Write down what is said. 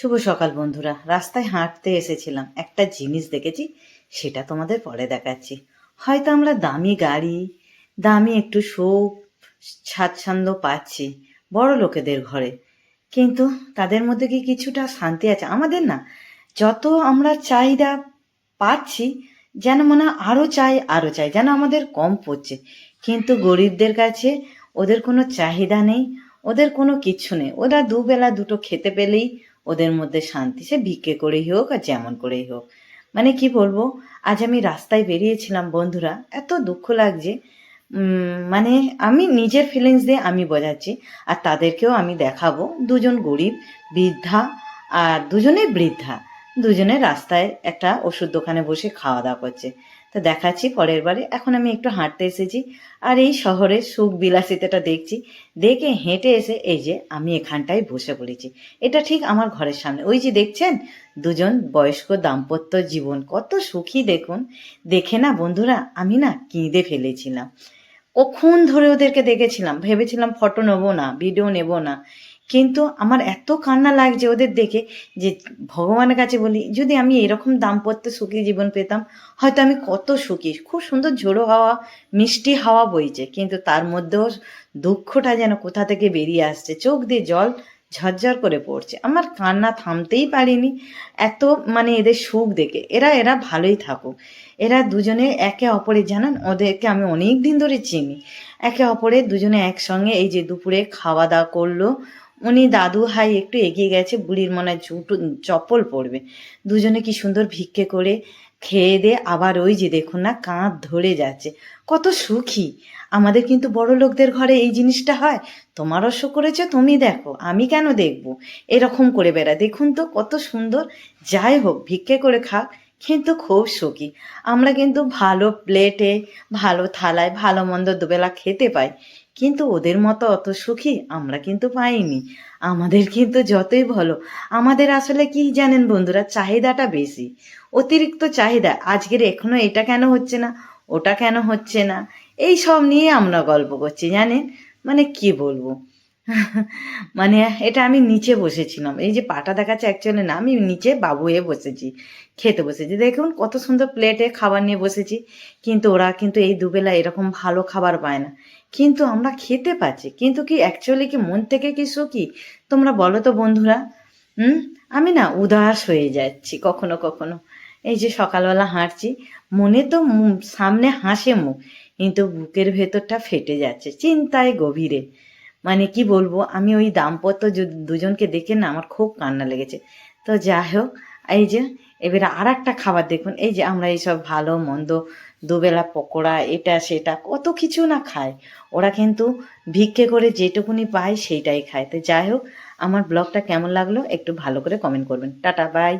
শুভ সকাল বন্ধুরা। রাস্তায় হাঁটতে এসেছিলাম। একটা জিনিস দেখেছি, সেটা তোমাদের পরে দেখাচ্ছি। হয়তো আমরা দামি গাড়ি, দামি একটু সুখ স্বাচ্ছন্দ্য পাচ্ছি বড় লোকেদের ঘরে। কিন্তু তাদের মধ্যে কি কিছুটা শান্তি আছে? আমাদের না। যত আমরা চাহিদা পাচ্ছি, যেন মনে হয় আরও চাই আরও চাই, যেন আমাদের কম পড়ছে। কিন্তু গরিবদের কাছে ওদের কোনো চাহিদা নেই, ওদের কোনো কিছু নেই। ওরা দুবেলা দুটো খেতে পেলেই ওদের মধ্যে শান্তি সে ভিক্ষে করেই হোক আর যেমন করেই হোক। মানে কি বলব, আজ আমি রাস্তায় বেরিয়েছিলাম বন্ধুরা, এত দুঃখ লাগছে। মানে আমি নিজের ফিলিংস দিয়ে আমি বোঝাচ্ছি, আর তাদেরকেও আমি দেখাবো। দুজন গরিব, বৃদ্ধা আর দুজনেই বৃদ্ধা। দুজনে রাস্তায় একটা ওষুধ দোকানে বসে খাওয়া দাওয়া করছে। তো দেখাচ্ছি, পরের বারে। এখন আমি একটু হাঁটতে এসেছি আর এই শহরের সুখ বিলাসিতাটা দেখছি। দেখে হেঁটে এসে এই যে আমি এখানটায় বসে পড়েছি। এটা ঠিক আমার ঘরের সামনে। ওই যে দেখছেন? দুজন বয়স্ক দাম্পত্য জীবন। কত সুখী দেখুন। দেখে না বন্ধুরা, আমি না কিঁদে ফেলেছিলাম। কখন ধরে ওদেরকে দেখেছিলাম? ভেবেছিলাম ফটো নেব না, ভিডিও নেব না। কিন্তু আমার এত কান্না লাগছে ওদের দেখে যে ভগবানের কাছে বলি, যদি আমি এরকম দাম্পত্য সুখী জীবন পেতাম, হয়তো আমি কত সুখী। খুব সুন্দর ঝোড়ো হাওয়া, মিষ্টি হাওয়া বইছে, কিন্তু তার মধ্যেও দুঃখটা যেন কোথা থেকে বেরিয়ে আসছে। চোখ দিয়ে জল ঝরঝর করে পড়ছে। আমার কান্না থামতেই পারিনি। এত মানে এদের সুখ দেখে। এরা এরা ভালোই থাকুক। এরা দুজনে একে অপরের, জানান? ওদেরকে আমি অনেক দিন ধরে চিনি। একে অপরের দুজনে একসঙ্গে এই যে দুপুরে খাওয়া দাওয়া করল উনি দাদু হাই একটু এগিয়ে গেছে, বুড়ির মনে হয় জুতো চপ্পল পড়বে দুজনে কি সুন্দর ভিক্ষে করে খেয়ে দিয়ে আবার ওই যে দেখুন না, কাঁধ ধরে যাচ্ছে। কত সুখী। আমাদের কিন্তু বড় লোকদের ঘরে এই জিনিসটা হয়। তোমারও শো করেছে, তুমি দেখো, আমি কেন দেখব? এরকম করে বেড়া দেখুন তো, কত সুন্দর। যাই হোক, ভিক্ষে করে খাক। কিন্তু খুব সুখী। আমরা কিন্তু ভালো প্লেটে ভালো থালায়, ভালো মন্দ দুবেলা খেতে পাই। কিন্তু ওদের মতো অত সুখী আমরা কিন্তু পাইনি। আমাদের কিন্তু যতই ভালো আমাদের আসলে কি জানেন বন্ধুরা, চাহিদাটা বেশি। অতিরিক্ত চাহিদা, আজকের এখনও এটা কেন হচ্ছে না, ওটা কেন হচ্ছে না এই সব নিয়ে আমরা গল্প করছি, জানেন? মানে কি বলব? মানে এটা আমি নিচে বসেছিলাম। এই যে পাটা দেখাচ্ছে অ্যাকচুয়ালি না, আমি নিচে বাবু হয়ে বসেছি, খেতে বসেছি। দেখুন কত সুন্দর প্লেটে খাবার নিয়ে বসেছি, কিন্তু ওরা কিন্তু এই দুবেলা এরকম ভালো খাবার পায় না। কিন্তু আমরা খেতে পাচ্ছি, কিন্তু কি অ্যাকচুয়ালি কি মন থেকে কি? সুখী তোমরা বলো তো বন্ধুরা, হুম? আমি না উদাস হয়ে যাচ্ছি কখনো কখনো। এই যে সকালবেলা হাঁটছি, মনে তো সামনে হাসে মুখ, কিন্তু বুকের ভেতরটা ফেটে যাচ্ছে চিন্তায় গভীরে। মানে কি বলব, আমি ওই দাম্পত্য দুজনকে দেখে না আমার খুব কান্না লেগেছে। তো যাই হোক, এই যে, এবারে আর একটা খাবার দেখুন, এই যে আমরা এইসব ভালো মন্দ দুবেলা পকোড়া, এটা সেটা, কত কিছু না খায়। ওরা কিন্তু ভিক্ষে করে যেটুকুনি পায় সেইটাই খায়। তো যাই হোক, আমার ব্লগটা কেমন লাগল একটু ভালো করে কমেন্ট করবেন। Tata bye